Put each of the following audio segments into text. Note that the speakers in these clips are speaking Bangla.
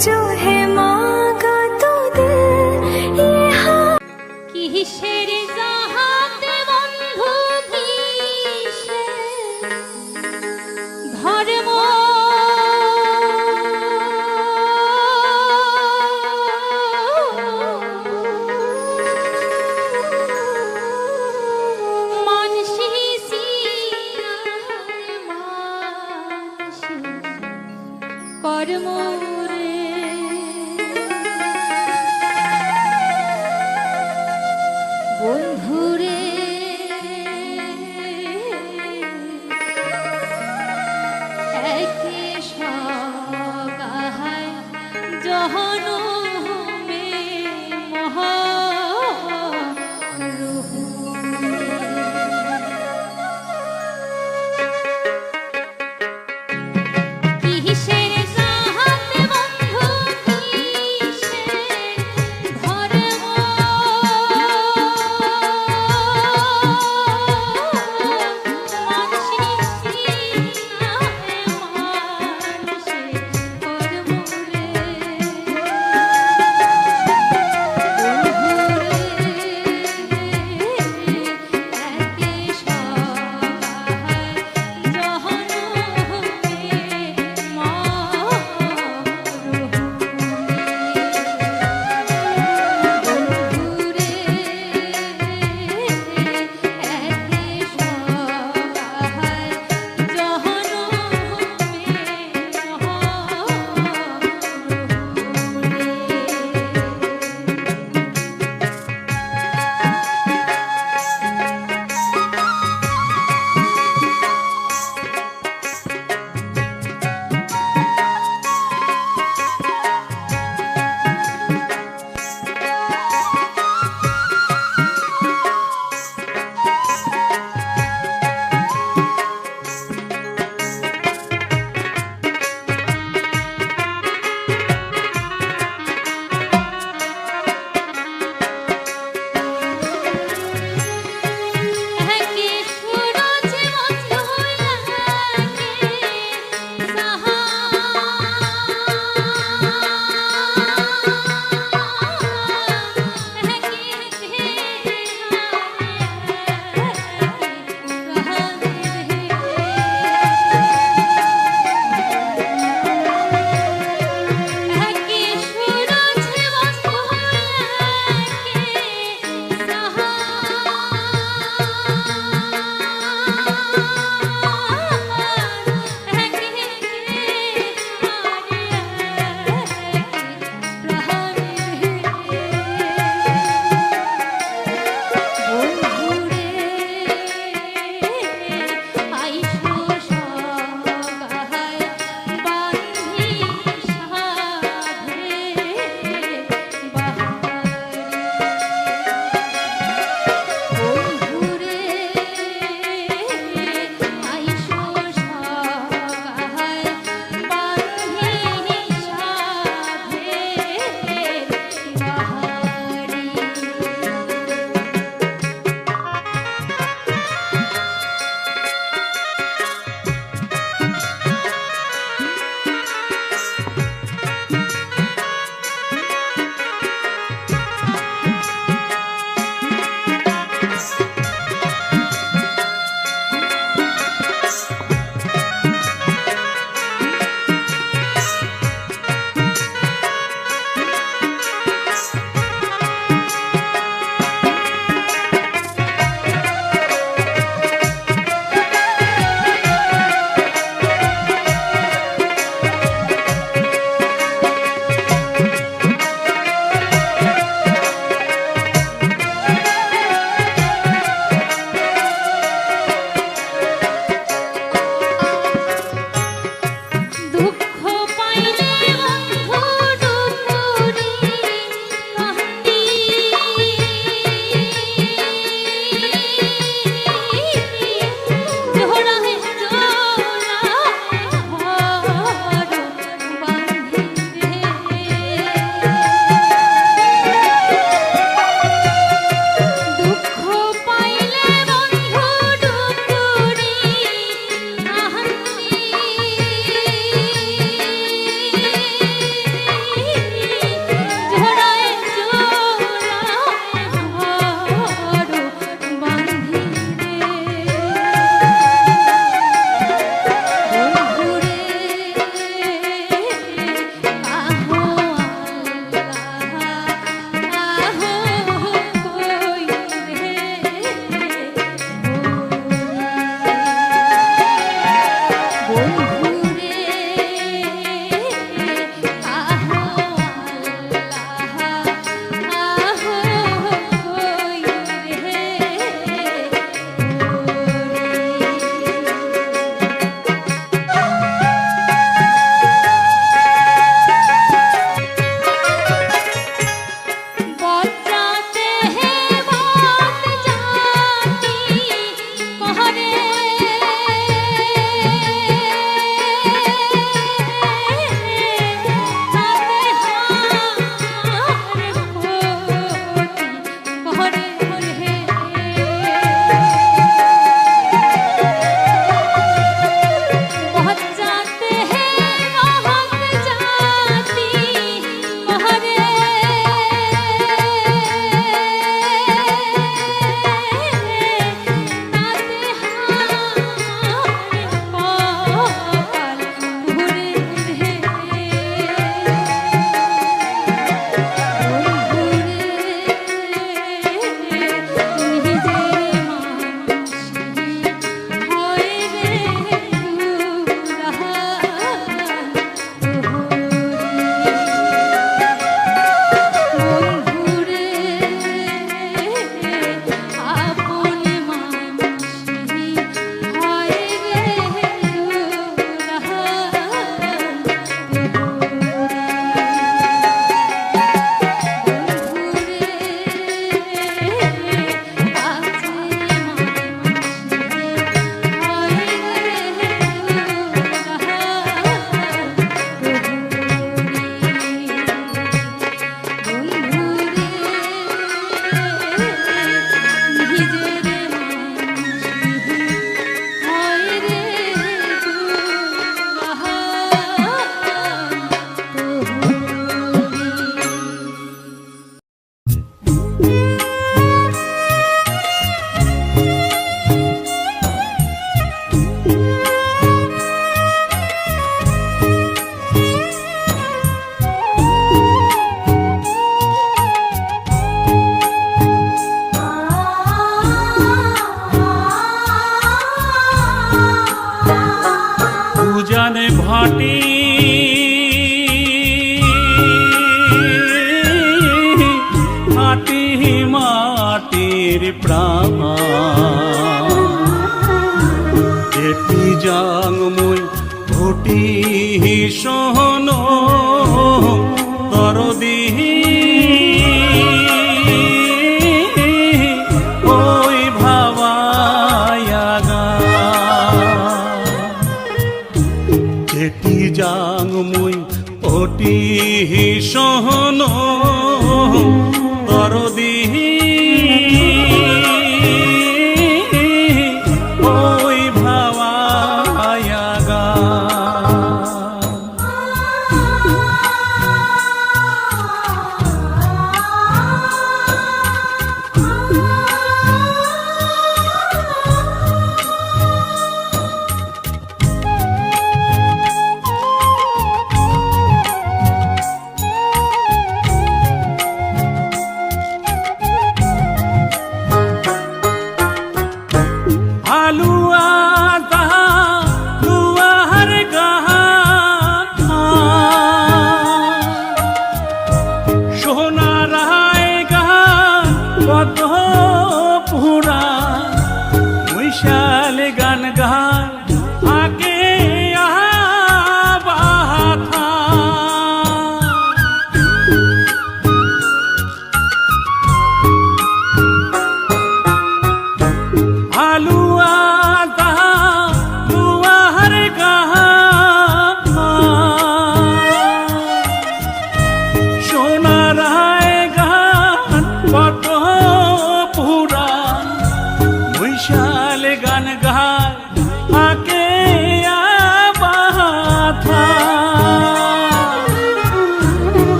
to him.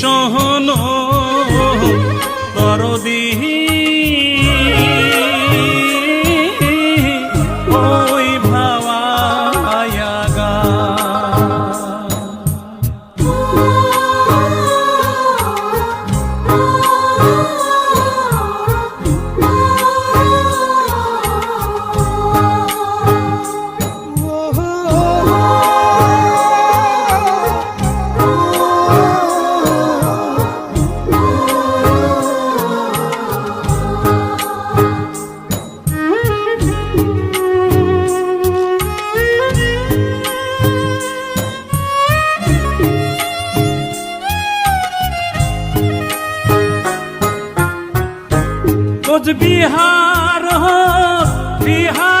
সহ কোচবিহার বিহার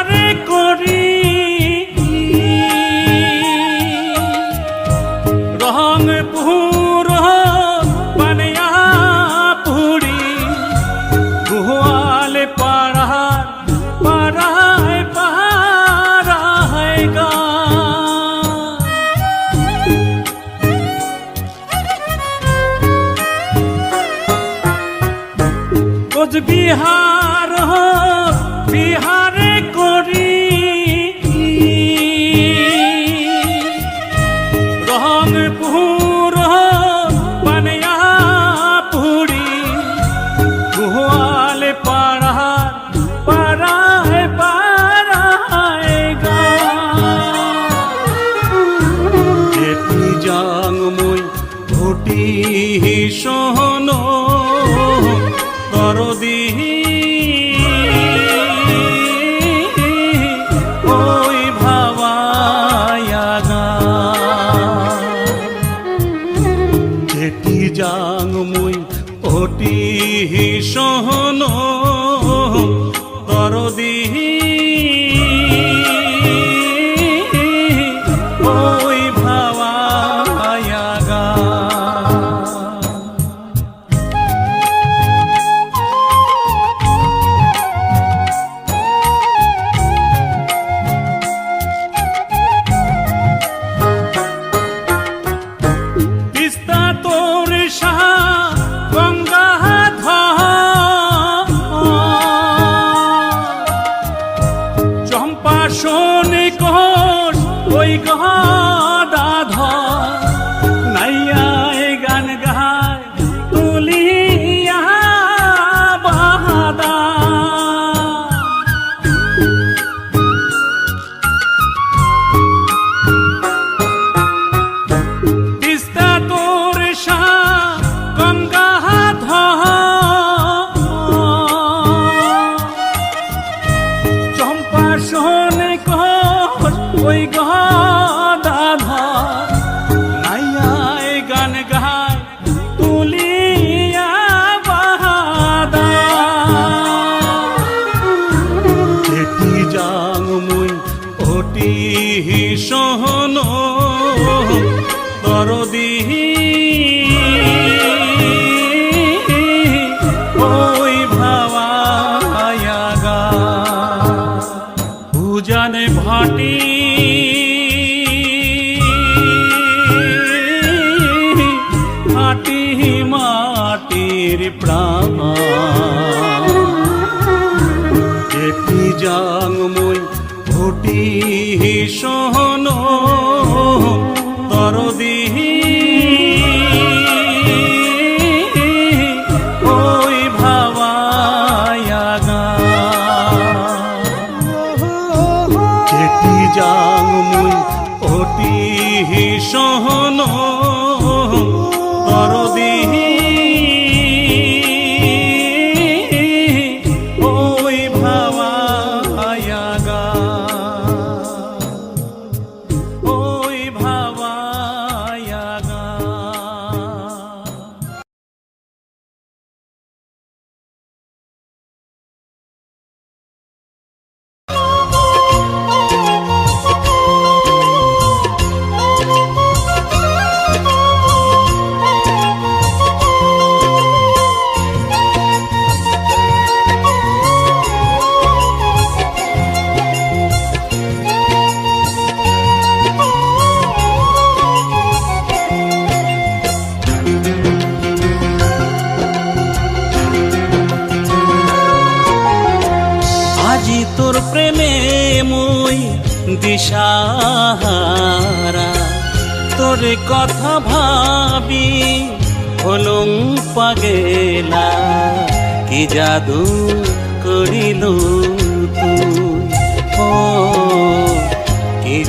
যাং মই ঘটি সহন করদিহি পাশনে কোষ ওই গহন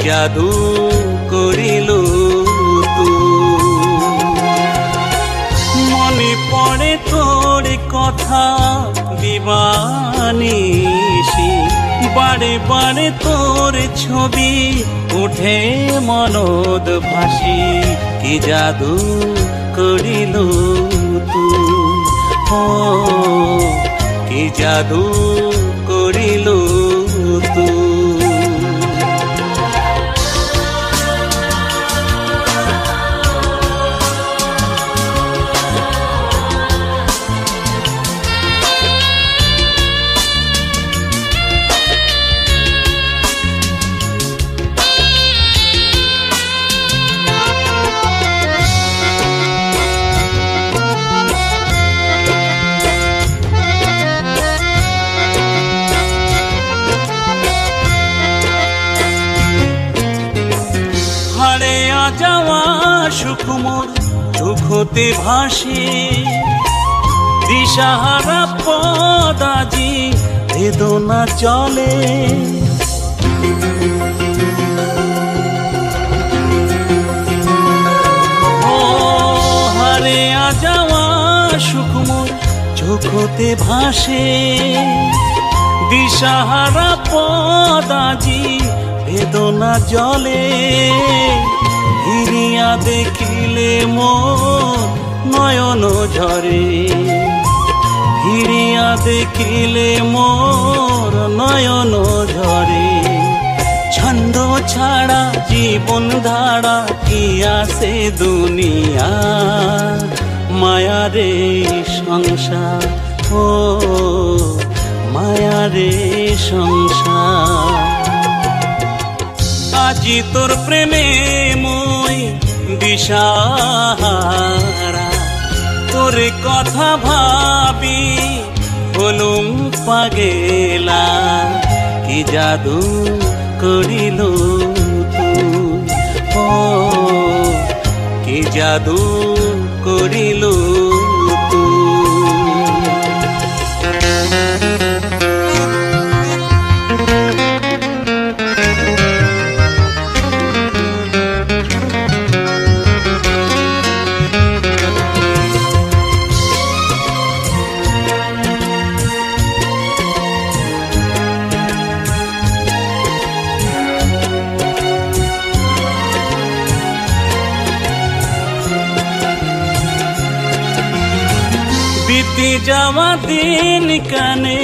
জাদু করিল মনে পড়ে তোর কথা দিবানিসি বারে বারে তোর ছবি উঠে মনদ ভাসি, কি জাদু করিল তু? ও, কি জাদু যাওয়া সুকুমর চোখতে ভাসে। দিশাহারা পদাজি বেদনা চলে। হারে যাওয়া সুকুমর চোখতে ভাসে। দিশাহারা পদাজি বেদনা জলে। হিরিয়া দেখিলে মোর নয়ন ঝরে। হিরিয়া দেখিলে মোর নয়ন ঝরে। ছন্দ ছাড়া, জীবন ধারা কি আসে দুনিয়া? মায়ারে সংসার, ও মায়ারে সংসার। আজি তোর প্রেমে দিশাহারা। তোর কথা ভাবি হলুম পাগেলা কি জাদু করিল তুই ও কি জাদু করিল বিতি যাওয়া দিন কানে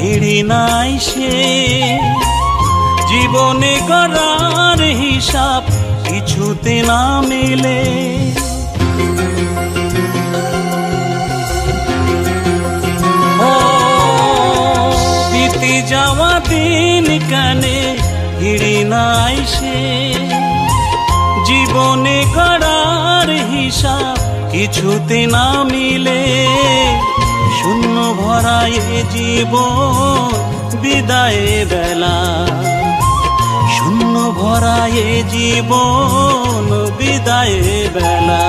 হিড়ি নাই সে। জীবনে করার হিসাব কিছুতে না মেলে। দিতে যাওয়া দিন কানে হিড়ি নাই সে। জীবনে করার হিসাব কিছুতে না মিলে শূন্য ভরায় জীবন বিদায় বেলা। শূন্য ভরায় জীবন বিদায় বেলা।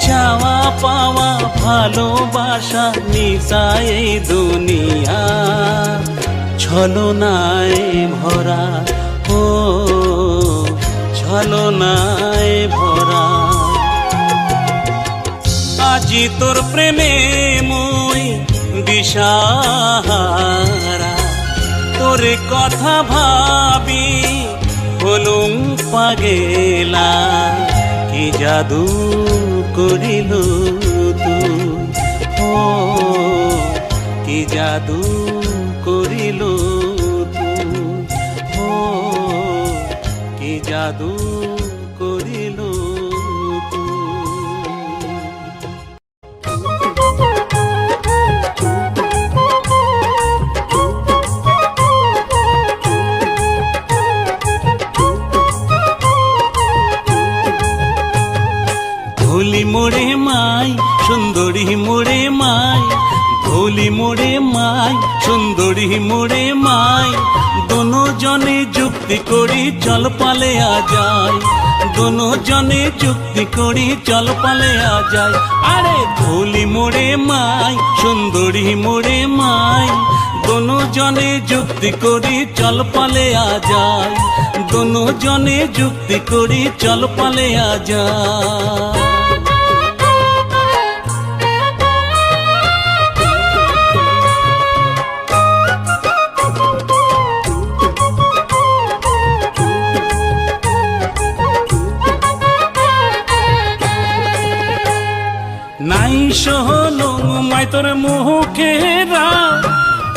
চাওয়া পাওয়া, ভালোবাসা নিশায় দুনিয়া। ছলনায় ভরা, ও ছলনায় ভরা। আজি তোর প্রেমে মই দিশাহারা। তোর কথা ভাবি হলুম পাগেলা, কি জাদু করিল তুই ও, কি জাদু করিল তুই ও, কি জাদু ধুলি মোড়ে মাই, সুন্দরী মোড়ে মাই। দোনো জনে যুক্তি করি চল পালে আ যায় দোনো জনে যুক্তি করি চল পালে আ যায় আরে ধুলি মোড়ে মাই, সুন্দরী মোড়ে মাই। দোনো জনে যুক্তি করি চল পালে আ যায় দোনো জনে যুক্তি করি চল পালে আ যায় সহলো মাই তোর মুখেরা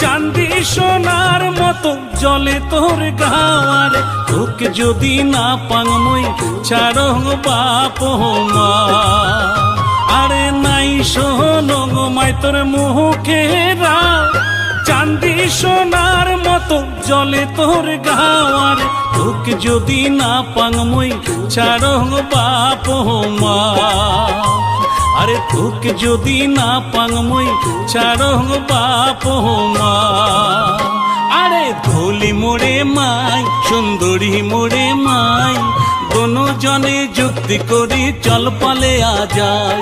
চান্দি সোনার মতো জলে তোর গাওয়ারে। তোকে যদি না পাংমই ছাড়ো বাপ মা। আরে নাই সহলো মাই তোর মুখেরা চান্দি সোনার মতো জলে তোর গাওয়ারে। তোকে যদি না পাংমই ছাড়ো বাপ মা। আরে তোকে যদি না পাংমই ছাড়ো বাপ মা। আরে ধুলি মোড়ে মাই, সুন্দরী মোড়ে মাই দোনো জনে যুক্তি করি চল পালে আ যায়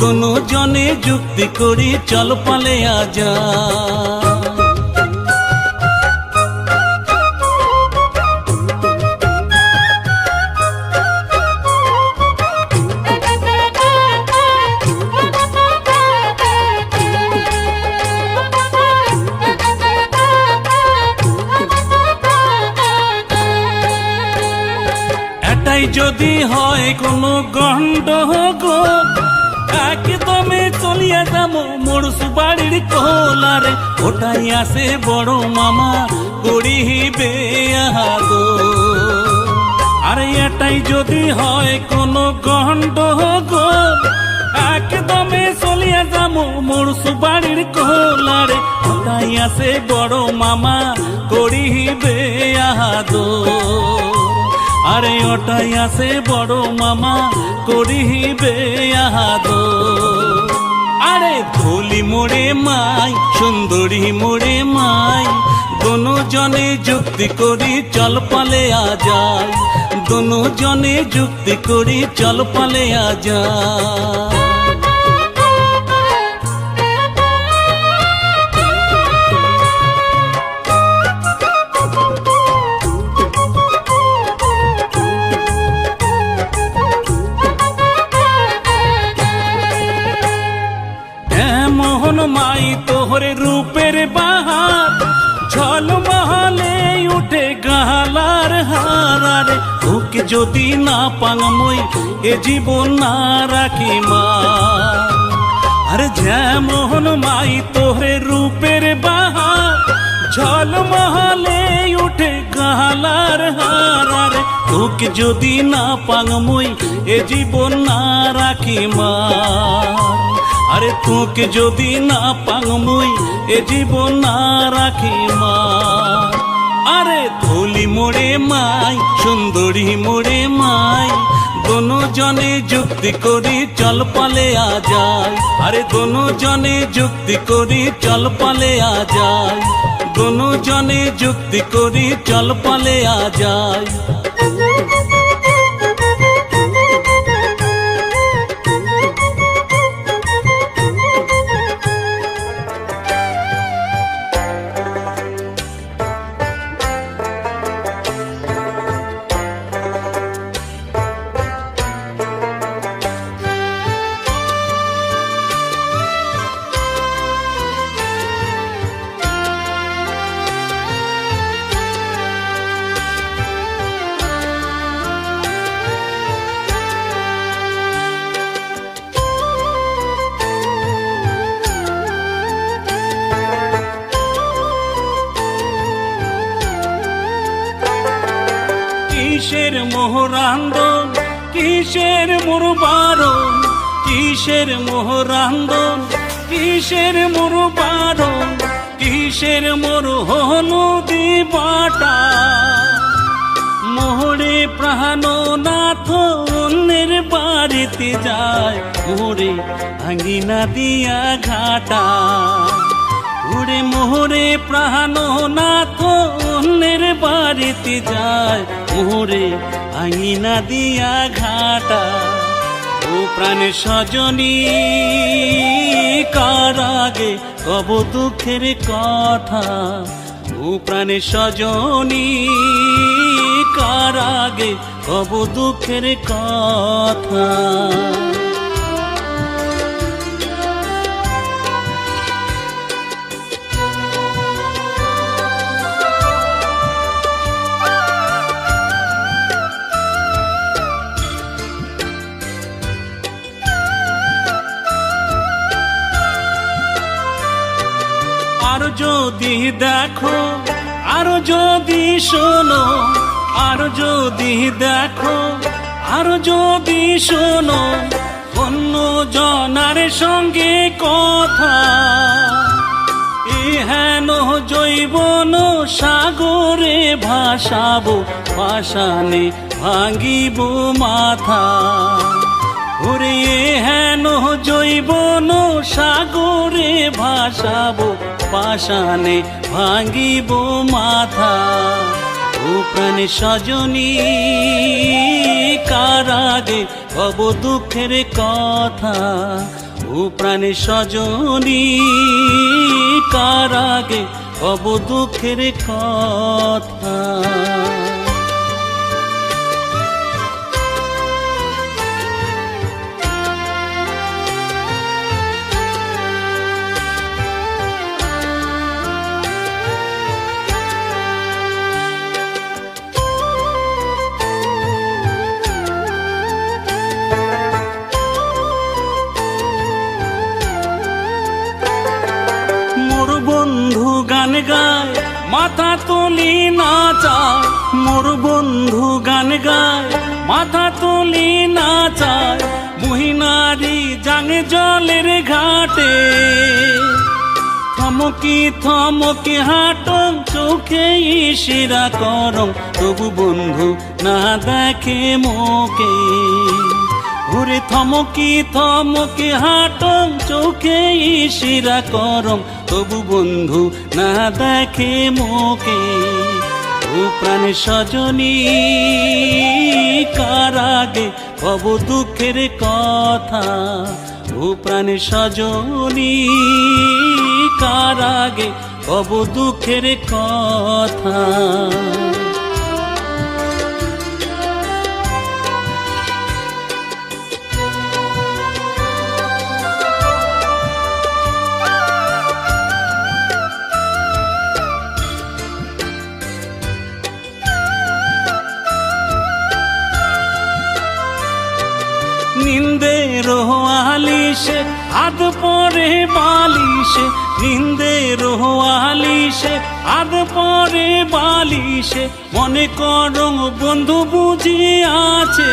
দোনো জনে যুক্তি করি চল পালে আ যায় এটাই যদি হয় কোনো গন্ড গো একদমে চলিয়া যাব মোর সুবাড়ির কোলারে। ওটাই আসে বড় মামা করিবে গো আরে এটাই যদি হয় কোনো গন্ড গো একদমে চলিয়া যাব মোর সুবাড়ির কোলারে। ওটাই আসে বড় মামা করিবে আহাদো আরে ওটাই আছে বড় মামা, করিবে আহাদ আরে ধুলি মোড়ে মাই, সুন্দরী মোড়ে মাই দোনো জনে যুক্তি করি চল পালে আ যায় দোনো জনে যুক্তি করি চল পালে আ যায় যদি না পাঙমই এ জীবন না রাখি মা। আর মোহন মাই তোহরে রূপের বাহা বাহার ঝলমহলে উঠে গালার হারার তোকে যদি না পাঙমই এ জীবন না রাখি মা। আরে তোকে যদি না পাঙমই এ জীবন না রাখি মা। আরে ধুলি মোড়ে মাই, সুন্দরী মোড়ে মাই। দোনো জনে যুক্তি করি চল পালে আ যায় আরে দোনো জনে যুক্তি করি চল পালে আ যায় দোনো জনে যুক্তি করি চল পালে আ যায় মোহরান্দন কিসের মুরবারণ কিসের মোহরান্দন কিসের মুরবারণ কিসের মোর হলুদি বাটা। মোহরে প্রাণ নাথ, অন্যের বাড়িতে যায়, মোহরে আঙ্গিনা দিয়া ঘাটা। উড়ে মোহরে প্রাণ নাথ, অন্যের বাড়িতে যায়, মোহরে আঙিনা দিয়া ঘাটা, ও প্রাণে সজনী কারাগে, কব দুঃখের কথা। ও প্রাণে সজনী কারাগে, কব দুঃখের কথা। যদি দেখো, আর যদি শোনো, আর যদি দেখো, আর যদি শোনো, অন্য জনার সঙ্গে কথা। এ হেন জৈবন সাগরে ভাসাবো পাশানে ভাঙিব মাথা। ওরে হেন জৈবন সাগরে ভাসাবো পাশানে ভাঙিব মাথা। ও প্রাণে সজনী, কারাগে কব দুঃখের কথা। ও প্রাণে সজনী, কারাগে কব দুঃখের কথা। বন্ধু গান গায়, মাথা তুলি নাচায়, মোর বন্ধু গান গায়, মাথা তুলি নাচায়, মহিনারি জাঙে জলের ঘাটে। থমকি থমকি হাটং চোখে ইশিরা করং তবু বন্ধু না দেখে মোকে থমকি থমকি হাটং চোখে ইশিরা করম। তবু বন্ধু না দেখে মোকে ও প্রাণ সজনী কারাগে কব দুঃখের কথা। ও প্রাণ সজনী কারাগে কব দুঃখের কথা। আলিশে, হাত পরে বালিশে নিন্দের আলিশে আর পরে বালিশে, মনে করো বন্ধু বুঝি আছে।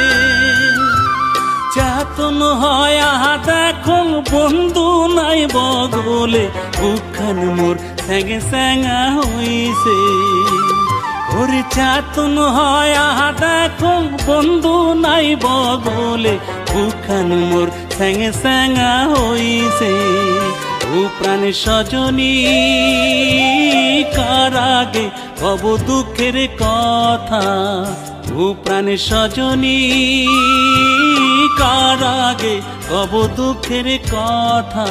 চাতন হয় আহা দেখো বন্ধু নাই বগলে বুখান মোর স্যাঙে স্যাঙা হইছে। ওরে চাতন হয়, আহা দেখো, বন্ধু নাই বগলে বুখান মোর স্যাঙে স্যাঙা হইছে। ও প্রাণে সজনী, কারাগে কব দুঃখের কথা। ও প্রাণে সজনী, কারাগে কব দুঃখের কথা।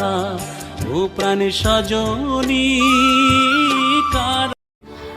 ও প্রাণে সজনী, কার